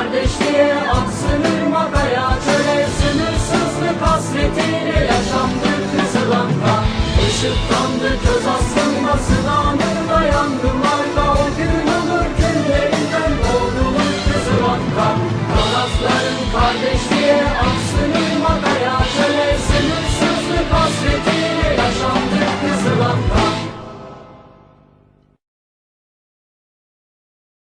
kardeşliğe aksın ırmakaya Çöle sınırsızlık hasretiyle yaşamdır Kızıl Anka Işıktandı köz aslanması